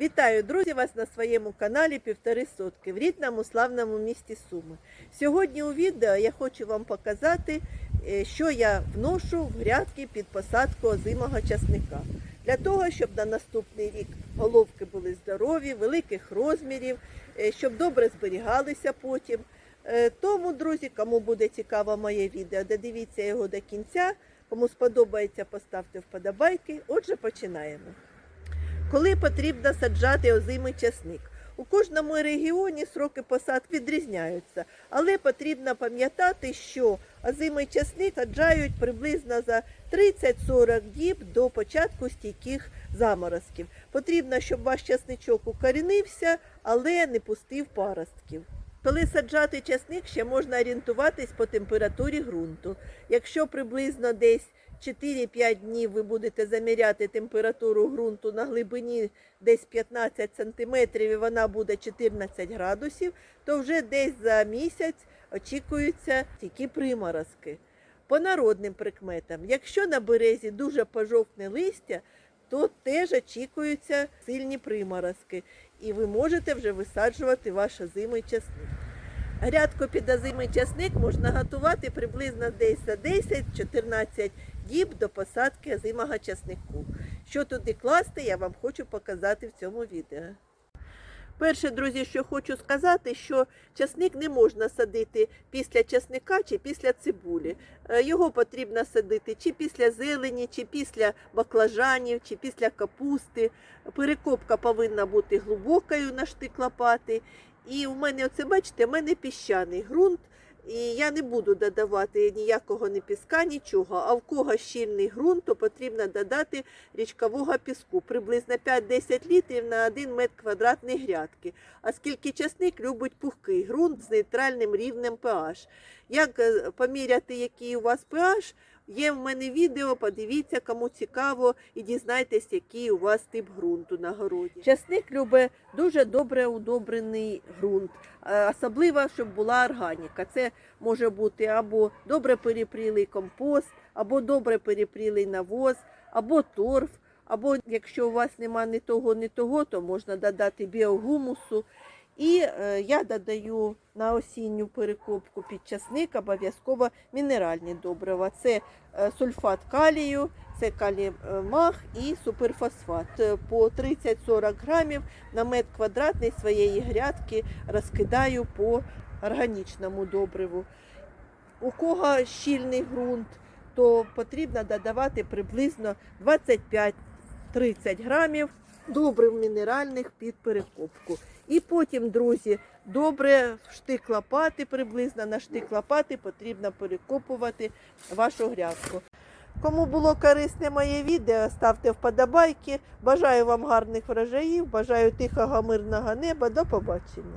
Вітаю, друзі, вас на своєму каналі Півтори сотки в рідному славному місті Суми. Сьогодні у відео я хочу вам показати, е, що я вношу в грядки під посадку озимого часника. Для того, щоб на наступний рік головки були здорові, великих розмірів, е, щоб добре зберігалися потім. Е, Тому, друзі, кому буде цікаво моє відео, додивіться його до кінця. Кому сподобається, поставте вподобайки. Отже, починаємо. Коли потрібно саджати озимий часник? У кожному регіоні сроки посадки відрізняються, але потрібно пам'ятати, що озимий часник саджають приблизно за 30-40 діб до початку стійких заморозків. Потрібно, щоб ваш часничок укорінився, але не пустив паростків. Коли саджати часник, ще можна орієнтуватись по температурі ґрунту. Якщо приблизно десь 4-5 днів ви будете заміряти температуру ґрунту на глибині десь 15 см і вона буде 14 градусів, то вже десь за місяць очікуються тільки приморозки. По народним прикметам, якщо на березі дуже пожовкне листя, то теж очікуються сильні приморозки, і ви можете вже висаджувати ваш озимий часник. Грядку під озимий часник можна готувати приблизно десь за 10-14 діб до посадки озимого часнику. Що туди класти, я вам хочу показати в цьому відео. Перше, друзі, що хочу сказати, що часник не можна садити після часника чи після цибулі. Е, Його потрібно садити чи після зелені, чи після баклажанів, чи після капусти. Перекопка повинна бути глибокою на штик лопати. І у мене, оце бачите, у мене піщаний ґрунт. І я не буду додавати ніякого ні піска, нічого. А в кого щільний ґрунт, то потрібно додати річкового піску, приблизно 5-10 літрів на 1 метр квадратний грядки. Оскільки часник любить пухкий ґрунт з нейтральним рівнем pH. Як е, поміряти, який у вас pH, є в мене відео, подивіться, кому цікаво, і дізнайтесь, який у вас тип ґрунту на городі. Часник любить дуже добре удобрений ґрунт, особливо, щоб була органіка. Це може бути або добре перепрілий компост, або добре перепрілий навоз, або торф. Або якщо у вас нема ні того, ні того, то можна додати біогумусу. І е, я додаю на осінню перекопку під часник обов'язково мінеральні добрива. Це е, сульфат калію, це калій е, мах і суперфосфат. Е, По 30-40 грамів на метр квадратний своєї грядки розкидаю по органічному добриву. У кого щільний ґрунт, то потрібно додавати приблизно 25-30 грамів добрив мінеральних під перекопку. І потім, друзі, добре в штик лопати, приблизно на штик лопати потрібно перекопувати вашу грядку. Кому було корисне моє відео, ставте вподобайки. Бажаю вам гарних врожаїв, бажаю тихого мирного неба. До побачення.